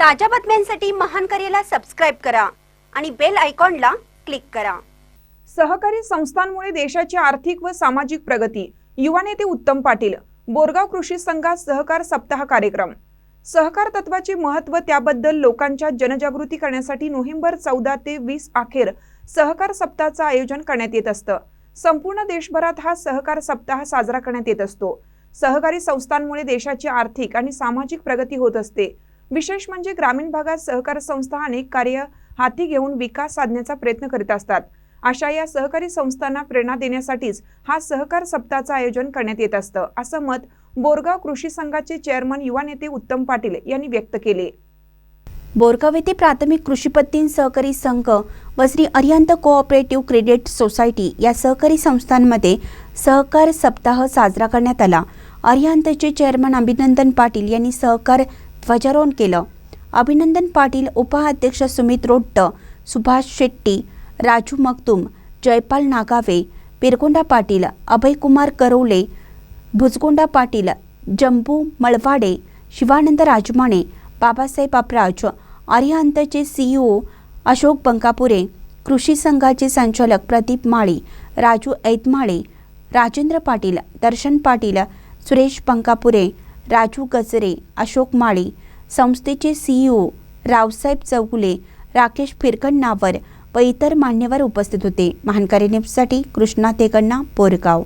ताज्या बातम्यांसाठी महान करेला सबस्क्राईब करा आणि बेल आयकॉनला क्लिक करा. सहकारी संस्थांमुळे देशाची आर्थिक व सामाजिक प्रगती. युवा नेते उत्तम पाटील बोरगाव कृषी संघात सहकार सप्ताह कार्यक्रम. सहकार तत्वाचे महत्त्व त्याबद्दल लोकांच्या जनजागृती करण्यासाठी नोव्हेंबर चौदा ते वीस अखेर सहकार सप्ताहाचं आयोजन करण्यात येत असतं. संपूर्ण देशभरात हा सहकार सप्ताह साजरा करण्यात येत असतो. सहकारी संस्थांमुळे देशाची आर्थिक आणि सामाजिक प्रगती होत असते. विशेष म्हणजे ग्रामीण भागात सहकार संस्था अनेक कार्य हाती घेऊन विकास साधण्याचा प्रयत्न करीत असतात. अशा या सहकारी संस्थांना प्रेरणा देण्यासाठीच हा सहकार सप्ताहाचं आयोजन करण्यात येत असतं असं मत बोरगाव कृषी संघाचे चेअरमन युवा नेते उत्तम पाटील यांनी व्यक्त केले. बोरगाव येथे प्राथमिक कृषीपत्तीन सहकारी संघ व Shri Arihant cooperative credit society या सहकारी संस्थांमध्ये सहकार सप्ताह साजरा करण्यात आला. अरिहंतचे चेअरमन अभिनंदन पाटील यांनी सहकार ध्वजारोहण केलं. अभिनंदन पाटील उपाध्यक्ष सुमित रोट्ट सुभाष शेट्टी राजू मगदूम जयपाल नागावे पिरगोंडा पाटील अभयकुमार करवले भुजगोंडा पाटील जंबू मळवाडे शिवानंद राजमाने बाबासाहेब अपराज अरिहंतचे सीईओ अशोक बंकापुरे कृषी संघाचे संचालक प्रदीप माळी राजू ऐतमाळे राजेंद्र पाटील दर्शन पाटील सुरेश बंकापुरे राजू गजरे अशोक माळी संस्थेचे सीईओ रावसाहेब चौगुले राकेश फिरकण्णावर व इतर मान्यवर उपस्थित होते. महानकारी न्यूजसाठी कृष्णा तेकण्णा बोरगाव.